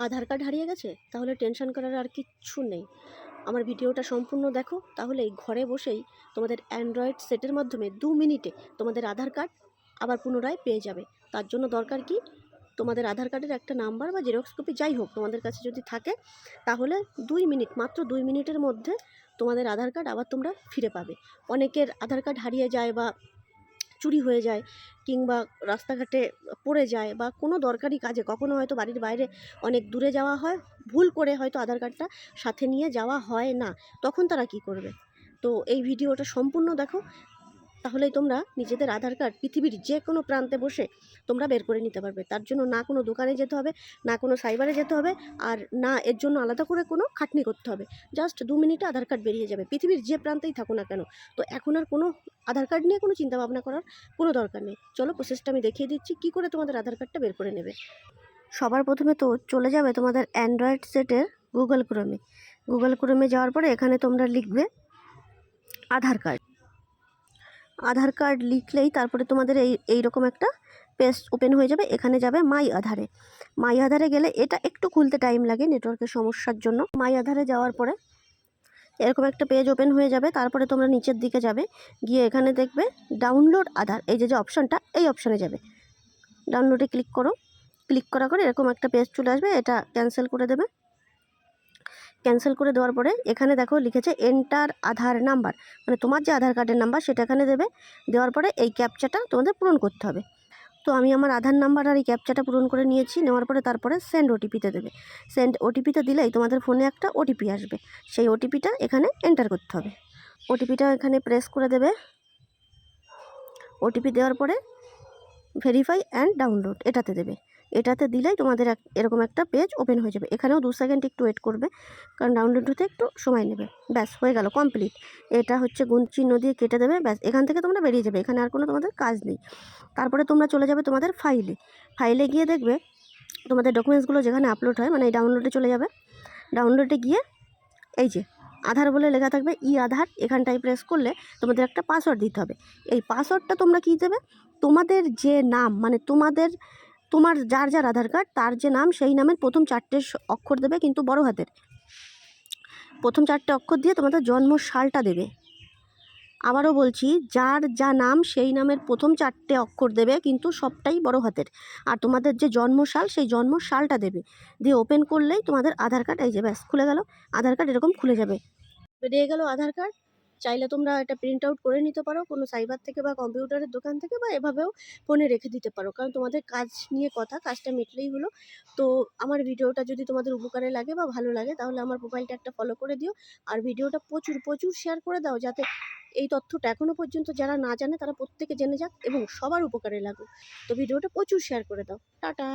আধার card হারিয়ে গেছে, তাহলে টেনশন করার আর কিচ্ছু নেই। আমার ভিডিওটা সম্পূর্ণ দেখো তাহলেই ঘরে বসেই তোমাদের অ্যান্ড্রয়েড সেটের মাধ্যমে দু মিনিটে তোমাদের আধার কার্ড আবার পুনরায় পেয়ে যাবে। তার জন্য দরকার কি? তোমাদের আধার কার্ডের একটা নাম্বার বা জেরক্স কপি যাই হোক তোমাদের কাছে যদি থাকে, তাহলে দুই মিনিট, মাত্র দুই মিনিটের মধ্যে তোমাদের আধার কার্ড আবার তোমরা ফিরে পাবে। অনেকের আধার কার্ড হারিয়ে যায় বা চুরি হয়ে যায় কিংবা রাস্তাঘাটে পড়ে যায় বা কোনো দরকারি কাজে কখনো হয়তো বাড়ির বাইরে অনেক দূরে যাওয়া হয়, ভুল করে হয়তো আধার কার্ডটা সাথে নিয়ে যাওয়া হয় না, তখন তারা কি করবে? তো এই ভিডিওটা সম্পূর্ণ দেখো। তাহলেই তোমরা নিজেদের আধার কার্ড পৃথিবীর যে কোনো প্রান্তে বসে তোমরা বের করে নিতে পারবে। তার জন্য না কোনো দোকানে যেতে হবে, না কোনো সাইবারে যেতে হবে আর না এর জন্য আলাদা করে কোনো খাটনি করতে হবে। জাস্ট দু মিনিটে আধার কার্ড বেরিয়ে যাবে, পৃথিবীর যে প্রান্তেই থাকো না কেন। তো এখন আর কোনো আধার কার্ড নিয়ে কোনো চিন্তা ভাবনা করার কোনো দরকার নেই। চলো প্রসেসটা আমি দেখিয়ে দিচ্ছি, কী করে তোমাদের আধার কার্ডটা বের করে নেবে। সবার প্রথমে তো চলে যাবে তোমাদের অ্যান্ড্রয়েড সেটের গুগল ক্রোমে গুগল ক্রোমে যাওয়ার পরে এখানে তোমরা লিখবে আধার কার্ড। আধার কার্ড লিখলেই তারপরে তোমাদের এই, এইরকম একটা পেজ ওপেন হয়ে যাবে। এখানে যাবে মাই আধারে। মাই আধারে গেলে এটা একটু খুলতে টাইম লাগে নেটওয়ার্কের সমস্যার জন্য। মাই আধারে যাওয়ার পরে এরকম একটা পেজ ওপেন হয়ে যাবে, তারপরে তোমরা নিচের দিকে যাবে। গিয়ে এখানে দেখবে ডাউনলোড আধার। এই যে যে অপশানটা এই অপশানে যাবে। ডাউনলোডে ক্লিক করো। ক্লিক করা করে এরকম একটা পেজ চলে আসবে, এটা ক্যান্সেল করে দেবে। ক্যান্সেল করে দেওয়ার পরে এখানে দেখো লিখেছে এন্টার আধার নাম্বার। মানে তোমার যে আধার কার্ডের নাম্বার সেটা এখানে দেবে। দেওয়ার পরে এই ক্যাপচাটা তোমাদের পূরণ করতে হবে। তো আমি আমার আধার নাম্বার আর এই ক্যাপচাটা পূরণ করে নিয়েছি। নেওয়ার পরে তারপরে সেন্ড ওটিপিতে দেবে। সেন্ড ওটিপিতে দিলেই তোমাদের ফোনে একটা ওটিপি আসবে। সেই ওটিপিটা এখানে এন্টার করতে হবে। ওটিপিটা এখানে প্রেস করে দেবে। ওটিপি দেওয়ার পরে ভেরিফাই অ্যান্ড ডাউনলোড এটাতে দেবে। এটাতে দিলেই তোমাদের এক, এরকম একটা পেজ ওপেন হয়ে যাবে। এখানেও দু সেকেন্ড একটু ওয়েট করবে, কারণ ডাউনলোড হতে একটু সময় নেবে। ব্যাস, হয়ে গেল কমপ্লিট এটা হচ্ছে গুণ চিহ্ন দিয়ে কেটে দেবে, ব্যাস, এখান থেকে তোমরা বেরিয়ে যাবে। এখানে আর কোনো তোমাদের কাজ নেই। তারপরে তোমরা চলে যাবে তোমাদের ফাইলে ফাইলে গিয়ে দেখবে তোমাদের ডকুমেন্টসগুলো যেখানে আপলোড হয় মানে এই ডাউনলোডে চলে যাবে। ডাউনলোডে গিয়ে এই যে, আধার বলে লেখা থাকবে ই আধার এখানটায় প্রেস করলে তোমাদের একটা পাসওয়ার্ড দিতে হবে। এই পাসওয়ার্ডটা তোমরা কী দেবে? তোমাদের যে নাম মানে তোমাদের তোমার যার যার আধার কার্ড, তার যে নাম, সেই নামের প্রথম চারটে অক্ষর দেবে কিন্তু বড় হাতের। প্রথম চারটে অক্ষর দিয়ে তোমাদের জন্ম সালটা দেবে। আবারও বলছি, যার যা নাম, সেই নামের প্রথম চারটে অক্ষর দেবে কিন্তু সবটাই বড় হাতের। আর তোমাদের যে জন্মসাল সেই জন্ম সালটা দেবে। দিয়ে ওপেন করলেই তোমাদের আধার কার্ড, এই যে ব্যাস, খুলে গেল। আধার কার্ড এরকম খুলে যাবে। বেরিয়ে গেল আধার কার্ড। চাইলে তোমরা এটা প্রিন্ট আউট করে নিতে পারো কোনো সাইবার থেকে বা কম্পিউটারের দোকান থেকে বা এভাবেও ফোনে রেখে দিতে পারো। কারণ তোমাদের কাজ নিয়ে কথা, কাজটা মিটলেই হলো। তো আমার ভিডিওটা যদি তোমাদের উপকারে লাগে বা ভালো লাগে তাহলে আমার প্রোফাইলটা একটা ফলো করে দিও। আর ভিডিওটা প্রচুর প্রচুর শেয়ার করে দাও যাতে এই তথ্যটা এখনও পর্যন্ত যারা না জানে তারা প্রত্যেকে জেনে যাক এবং সবার উপকারে লাগুক। তো ভিডিওটা প্রচুর শেয়ার করে দাও। টাটা!